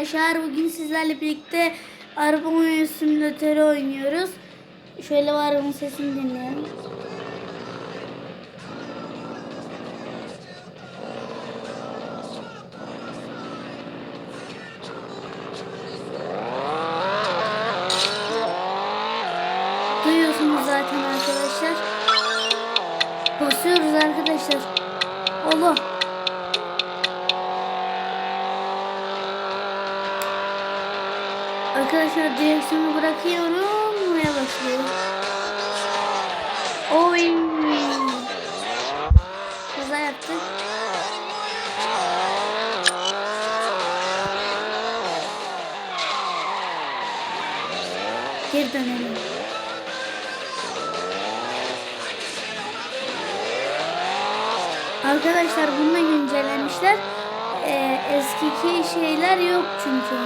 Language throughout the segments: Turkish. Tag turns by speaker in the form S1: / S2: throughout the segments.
S1: Arkadaşlar bugün sizlerle birlikte araba oyunu simülatörü oynuyoruz. Şöyle var arabanın sesini dinleyelim. Duyuyorsunuz zaten arkadaşlar. Basıyoruz arkadaşlar. Allah. Arkadaşlar direksiyonu bırakıyorum ve başlıyorum. Oy. Kaza yaptık. Geri dönelim. Arkadaşlar bununla güncellemişler. Ee, eskiki şeyler yok çünkü.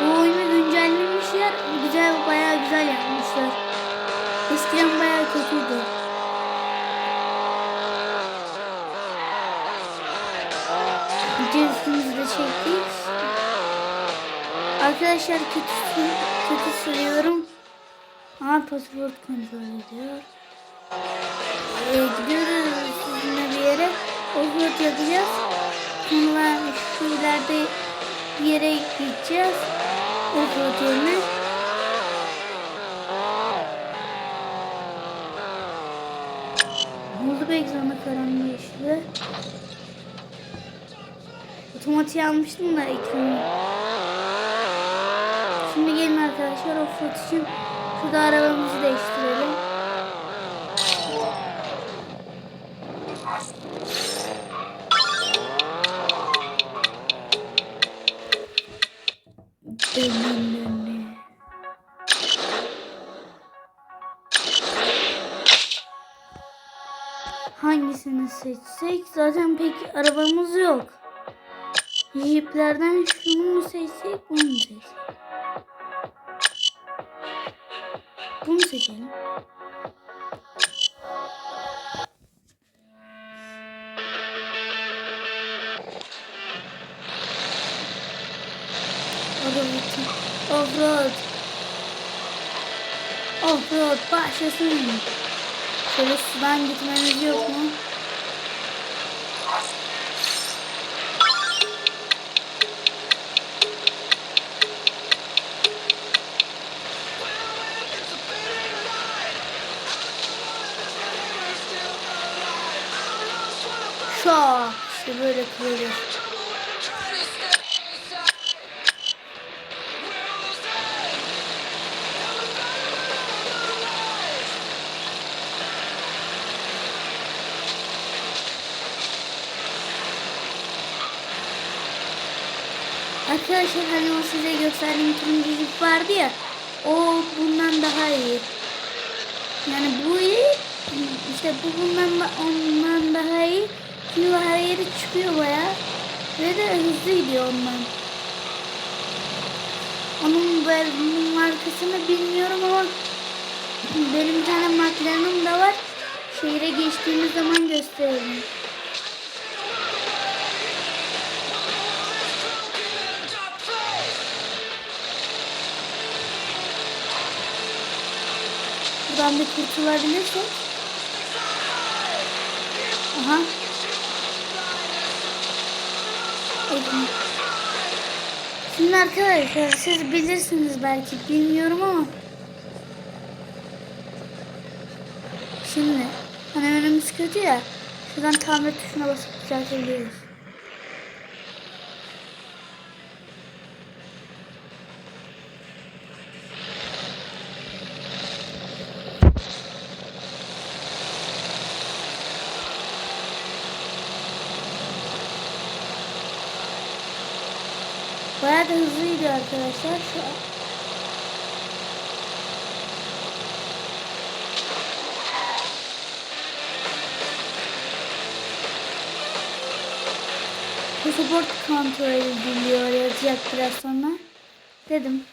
S1: Bu oyunu güncellemişler. Güzel, bayağı güzel yapmışlar. Eskiden bayağı kötüydü. Videosunu da çektik. Arkadaşlar kötü, kötü sürüyorum. Ama pasaport kontrol ediyor. Ee, gidiyoruz sizinle bir yere. Offroad yapacağız. Sonra şu ileride bir yere gideceğiz. Offroad yerine. Ne oldu be egzana karanlığı yeşili? Otomatiğe almıştım da ekranı. Şimdi gelin arkadaşlar offroad için şurada arabamızı değiştirelim. Hangisini seçsek? Zaten pek arabamız yok. Jeeplerden şunu mu seçsek, bunu mu seçsek? Bunu seçelim. Offroad. Offroad. Offroad başlasın. Şöyle sudan gitmemiz yok mu? Şak. İşte böyle kırılır. Arkadaşlar hani o size gösterdiğim turuncu jip vardı ya o bundan daha iyi. Yani bu iyi işte bu bundan da ondan daha iyi. Çünkü her yeri çıkıyor baya ve de hızlı gidiyor ondan. Onun bunun markasını bilmiyorum ama benim tane McLaren'ım da var. Şehre geçtiğimiz zaman gösteririm. Buradan bir kurtulabilirsek. Aha. Şimdi arkadaşlar siz bilirsiniz belki bilmiyorum ama. Şimdi hani önümüz kötü ya. Şuradan tamir tuşuna basıp düzeltebiliyoruz. Bayağı da hızlıydı arkadaşlar. Şu an. Pasaport kontrol ediliyor yazacak biraz sonra. Dedim.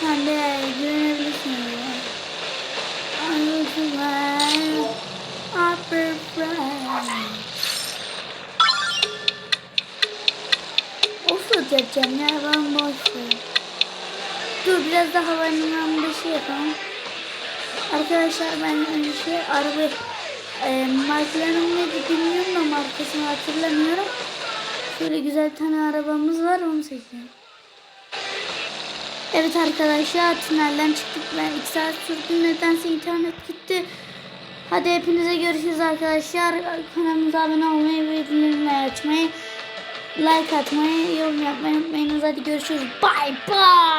S1: Sen de güvenebilirsin. ya. Anlaşılan upper fry. Yapacağım ya ben boş ver. Dur biraz daha havalanında şey yapalım. Arkadaşlar ben önce şey araba e, markalarının neydi bilmiyorum da markasını hatırlamıyorum. Şöyle güzel bir tane arabamız var onu seçiyorum. Evet arkadaşlar tünelden çıktık. Ben 2 saat sürdü. Nedense internet gitti. Hadi hepinize görüşürüz arkadaşlar. Kanalımıza abone olmayı ve bildirimleri açmayı, like atmayı, yorum yapmayı unutmayınız. Hadi görüşürüz. Bye bye.